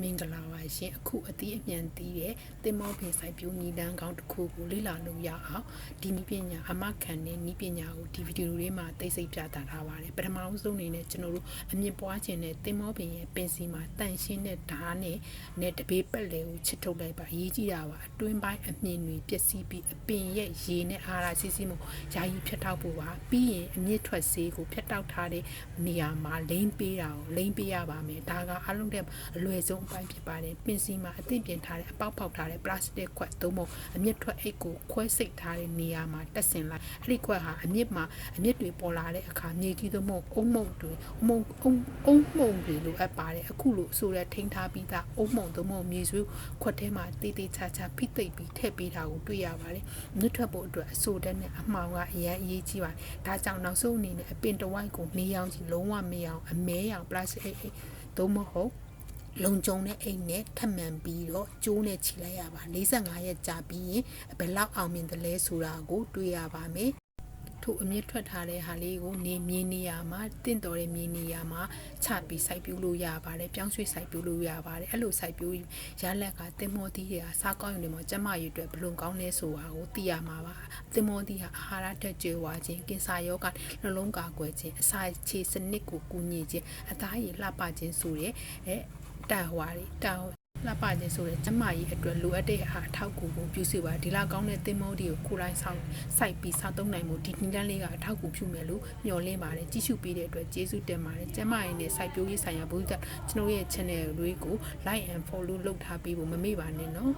မင်္ဂလာပါရှင်အခုအသီးအမြန်သီးတဲ့တင်မောပင်စိုက်ပျိုးနီလန်းကောင်းတစ်ခုကိုလေ့လာလို့ရအောင်ဒီနည်းပညာအမခံတဲ့နည်းပညာကိုဒီဗီဒီယိုလေးမှာသိစိတ်ပြသထားပါတယ်ပထမဆုံးအနေနဲ့ကျွန်တော်တို့အမြင့်ပွားခြင်းတဲ့တင်မောပင်ရဲ့ပင်စီမှာတန့်ရှင်းတဲ့ဓာတ်နဲ့နဲ့တပေးပက်လေကိုချစ်ထုတ်လိုက်ပါအရေးကြီးတာပါအတွင်းပိုင်းအမြင့်တွေပျက်စီးပြီးအပင်ရဲ့ရေနဲ့အာဟာရစီးစီးမှုယာယီဖြတ်တောက်ဖို့ပါပြီးရင်အမြင့်ထွက်စေးကိုဖြတ်တောက်ထားတဲ့နေရာမှာလိမ့်ပေးတာကိုလိမ့်ပေးရပါမယ်ဒါကအလုံးတဲ့အလွယ်ဆုံးအပိုင်းဖြစ်ပါတယ်ပင်စီမှာအသင့်ပြင်ထားတဲ့အပေါက်ပေါက်ထားတဲ့ပလတ်စတစ်ခွက်သုံးပုံအမြင့်ထွက်အိတ်ကိုခွဲစိတ်ထားတဲ့နေရာမှာတက်ဆင်လိုက်အဲ့ဒီခွက်ဟာအမြင့်မှာအမြင့်တွေပေါ်လာတဲ့အခါမြေကြီးသုံးပုံအုံမုံတွေအုံမုံအုံအုံမုံတွေလိုအပ်ပါတယ်အခုလိုဆိုရထိန်းထားပြီးသားအုံမုံသုံးပုံမြေဆွေးခွက်ထဲမှာတေးသေးချာချာဖိသိပ်ပြီးထည့်ပေးတာကိုတွေ့ရပါတယ်မြင့်ထွက်ဖို့အတွက်အဆိုတက်နဲ့အမှောင်ကအရန်အရေးကြီးပါတယ်ဒါကြောင့်နောက်ဆုံးအနေနဲ့အပင်တစ်ဝိုက်ကိုနေအောင်ကြီးလုံးဝမရအောင်အမဲရောင်ပလတ်စတစ်အိတ်သုံးမဟုတ် လုံကြုံတဲ့အိမ်နဲ့ထပ်မံပြီးတော့ကျိုးနဲ့ခြိလိုက်ရပါ45ရက်ကြာပြီးရင်ဘယ်လောက်အောင်မြင်တယ်လဲဆိုတာကို တွေ့ရပါမယ်ထို့အမြင့်ထွက်ထားတဲ့ဟာလေးကိုနေမြေနေရာမှာတင့်တော်တဲ့မြေနေရာမှာချပြီးစိုက်ပျိုးလို့ရပါတယ်ပြောင်းရွှေ့စိုက်ပျိုးလို့ရပါတယ်အဲ့လိုစိုက်ပျိုးရလက်ကတင်မောသီးတွေကစားကောင်းရုံနဲ့မှကျမရည်အတွက်ဘလွန်ကောင်းလဲဆိုတာကိုသိရမှာပါတင်မောသီးဟာအာဟာရတက်ကြွဝါခြင်းကင်ဆာရောဂါနှလုံးကာကွယ်ခြင်းအစာခြေစနစ်ကိုကူညီခြင်းအသားရည်လှပခြင်းဆိုတဲ့အဲ တာဟွာတွေတာလှပခြင်းဆိုတဲ့ကျမကြီးအတွက်လိုအပ်တဲ့အားအထောက်အကူကိုပြုစုပါဒီလောက်ကောင်းတဲ့သင်္ဘောတွေကိုကိုယ်တိုင်ဆောင်စိုက်ပြီးစောင့်သုံးနိုင်မှုဒီနည်းလမ်းလေးကအထောက်အကူပြုမယ်လို့မျှော်လင့်ပါတယ်ကြည့်ရှုပေးတဲ့အတွက်ကျေးဇူးတင်ပါတယ်ကျမကြီးနဲ့စိုက်ပျိုးရေးဆိုင်ရာဘုရားကျွန်တော်ရဲ့ channel လေးကို like and follow လုပ်ထားပြီးဖို့မမေ့ပါနဲ့နော်